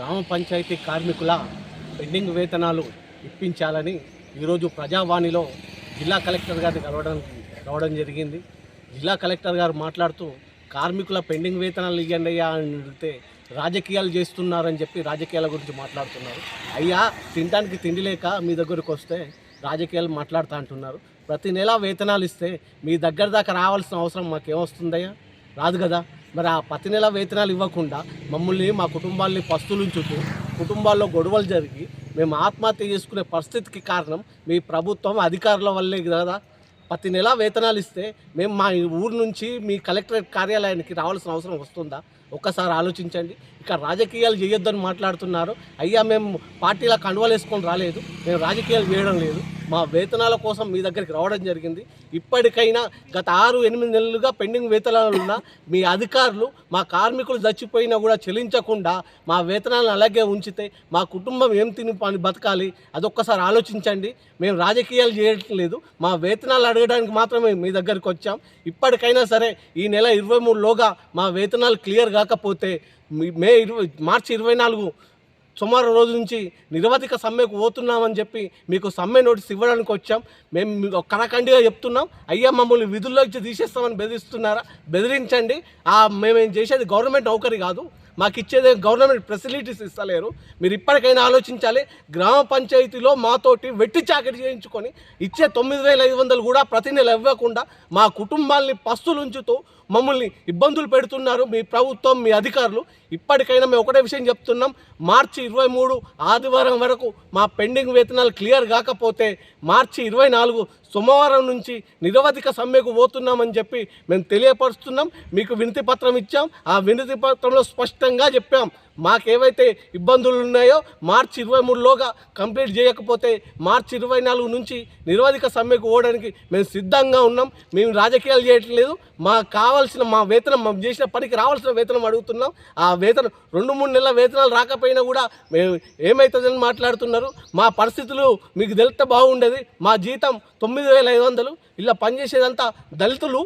గ్రామ పంచాయతీ కార్మికుల పెండింగ్ వేతనాలు ఇప్పించాలని ఈరోజు ప్రజావాణిలో జిల్లా కలెక్టర్ గారిని కలవడానికి రావడం జరిగింది. జిల్లా కలెక్టర్ గారు మాట్లాడుతూ కార్మికుల పెండింగ్ వేతనాలు ఇవ్వండి అయ్యా అని అడిగితే రాజకీయాలు చేస్తున్నారని చెప్పి రాజకీయాల గురించి మాట్లాడుతున్నారు. అయ్యా తినడానికి తిండి లేక మీ దగ్గరకు వస్తే రాజకీయాలు మాట్లాడుతూ అంటున్నారు. ప్రతి నెల వేతనాలు ఇస్తే మీ దగ్గర దాకా రావాల్సిన అవసరం మాకేమొస్తుందయ్యా రాదు కదా. మరి ఆ ప్రతి నెల వేతనాలు ఇవ్వకుండా మమ్మల్ని మా కుటుంబాల్ని పస్తులుంచుతూ కుటుంబాల్లో గొడవలు జరిగి మేము ఆత్మహత్య చేసుకునే పరిస్థితికి కారణం మీ ప్రభుత్వం అధికారుల వల్లే కదా. ప్రతి నెల వేతనాలు ఇస్తే మేము మా ఊరు నుంచి మీ కలెక్టరేట్ కార్యాలయానికి రావాల్సిన అవసరం వస్తుందా? ఒక్కసారి ఆలోచించండి. ఇక రాజకీయాలు చేయొద్దని మాట్లాడుతున్నారు. అయ్యా మేము పార్టీల కండువాలు వేసుకొని రాలేదు. మేము రాజకీయాలు చేయడం లేదు. మా వేతనాల కోసం మీ దగ్గరికి రావడం జరిగింది. ఇప్పటికైనా గత ఆరు ఎనిమిది నెలలుగా పెండింగ్ వేతనాలు ఉన్న మీ అధికారులు మా కార్మికులు చచ్చిపోయినా కూడా చెల్లించకుండా మా వేతనాలను అలాగే ఉంచితే మా కుటుంబం ఏం తిని పని బతకాలి? అదొక్కసారి ఆలోచించండి. మేము రాజకీయాలు చేయట్లేదు మా వేతనాలు అడగడానికి మాత్రమే మీ దగ్గరికి వచ్చాం. ఇప్పటికైనా సరే ఈ నెల ఇరవై మూడులోగా మా వేతనాలు క్లియర్ కాకపోతే మే ఇరవై మార్చి ఇరవై నాలుగు సుమారు రోజు నుంచి నిరవధిక సమ్మెకు పోతున్నామని చెప్పి మీకు సమ్మె నోటీస్ ఇవ్వడానికి వచ్చాం. మేము కరకండిగా చెప్తున్నాం. అయ్యా మమ్మల్ని విధుల్లో ఇచ్చి తీసేస్తామని బెదిరిస్తున్నారా? బెదిరించండి. మేమేం చేసేది? గవర్నమెంట్ నౌకరీ కాదు. మాకు ఇచ్చేది గవర్నమెంట్ ఫెసిలిటీస్ ఇస్తలేరు. మీరు ఇప్పటికైనా ఆలోచించాలి గ్రామ పంచాయతీలో మాతోటి వెట్టి చాకరీ చేయించుకొని ఇచ్చే తొమ్మిది వేల ఐదు వందలు కూడా ప్రతి నెల ఇవ్వకుండా మా కుటుంబాల్ని పస్తులు ఉంచుతూ మమ్మల్ని ఇబ్బందులు పెడుతున్నారు మీ ప్రభుత్వం మీ అధికారులు. ఇప్పటికైనా మేము ఒకటే విషయం చెప్తున్నాం. మార్చి ఇరవై మూడు ఆదివారం వరకు మా పెండింగ్ వేతనాలు క్లియర్ కాకపోతే మార్చి ఇరవై నాలుగు సోమవారం నుంచి నిరవధిక సమ్మెకు పోతున్నామని చెప్పి మేము తెలియపరుస్తున్నాం. మీకు వినతి పత్రం ఇచ్చాం. ఆ వినతి పత్రంలో స్పష్టంగా చెప్పాం. మాకేవైతే ఇబ్బందులు ఉన్నాయో మార్చి ఇరవై మూడులోగా కంప్లీట్ చేయకపోతే మార్చి ఇరవై నాలుగు నుంచి నిరవధిక సమ్మెకు పోవడానికి మేము సిద్ధంగా ఉన్నాం. మేము రాజకీయాలు చేయట్లేదు. మాకు కావాల్సిన మా వేతనం మేము చేసిన పనికి రావాల్సిన వేతనం అడుగుతున్నాం. ఆ వేతనం రెండు మూడు నెలల వేతనాలు రాకపోయినా కూడా మేము ఏమవుతుందని మాట్లాడుతున్నారు. మా పరిస్థితులు మీకు తెలిస్తే బాగుండేది. మా జీతం తొమ్మిది వేల ఐదు వందలు. ఇలా పనిచేసేదంతా దళితులు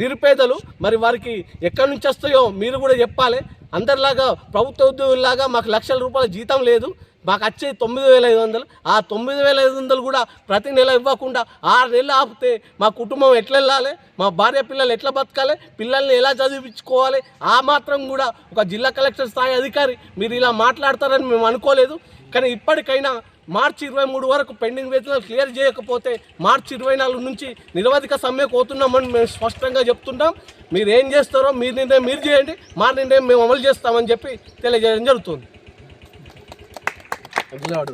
నిరుపేదలు. మరి వారికి ఎక్కడి నుంచి వస్తాయో మీరు కూడా చెప్పాలి. అందరిలాగా ప్రభుత్వ ఉద్యోగుల్లాగా మాకు లక్షల రూపాయల జీతం లేదు. మాకు వచ్చేది తొమ్మిది వేల ఐదు వందలు. ఆ తొమ్మిది వేల ఐదు వందలు కూడా ప్రతి నెల ఇవ్వకుండా ఆరు నెలలు ఆపితే మా కుటుంబం ఎట్లా వెళ్ళాలి? మా భార్య పిల్లలు ఎట్లా బతకాలి? పిల్లల్ని ఎలా చదివించుకోవాలి? ఆ మాత్రం కూడా ఒక జిల్లా కలెక్టర్ స్థాయి అధికారి మీరు ఇలా మాట్లాడతారని మేము అనుకోలేదు. కానీ ఇప్పటికైనా మార్చి ఇరవై మూడు వరకు పెండింగ్ వేతనాలు క్లియర్ చేయకపోతే మార్చి ఇరవై నాలుగు నుంచి నిరవధిక సమ్మె పోతున్నామని మేము స్పష్టంగా చెప్తున్నాం. మీరు ఏం చేస్తారో మీరు నిర్ణయం మీరు చేయండి మా నిర్ణయం మేము అమలు చేస్తామని చెప్పి తెలియజేయడం జరుగుతుంది.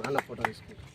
అన్న ఫోటో తీసుకుంటాం